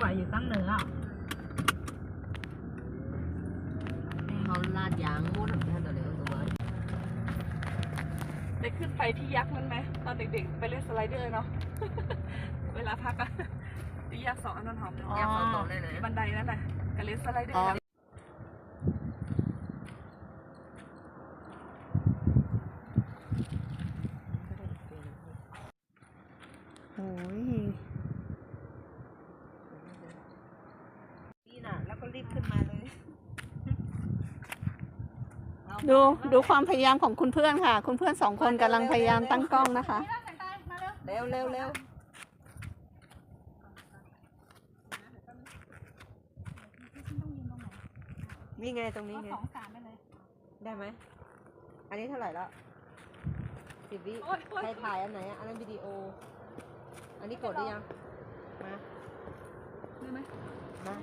กว่าอยู่ตั้งเหนืออะเขาลาดยางมุดท่านตัวเดียวตัวได้ขึ้นไปที่ยักษ์นั้นไหมตอนเด็กๆ ไปเล่นสไลเดอร์เนาะ เวลาพักอะที่ยักษ์สองอันนนหอมยางสองตัวเลยนะบันไดนั่นน่ะกับเล่นสไลเดออ๋อร์โอ้ย นี่น่ะแล้วก็ รีบขึ้นมาเลย ดูดูความพยายามของคุณเพื่อนค่ะ คุณเพื่อนสองคนกำลังพยายามตั้งกล้องนะคะ เร็วเร็วเร็วนี่ไงตรงนี้ไง สองสามไปเลย ได้ไหม อันนี้เท่าไหร่แล้วสิบวิโอ๊ยโอ๊ย ใครถ่ายอันไหนอะอันนั้นวิดีโอ อันนี้กดหรือยัง มา ได้ไหมมา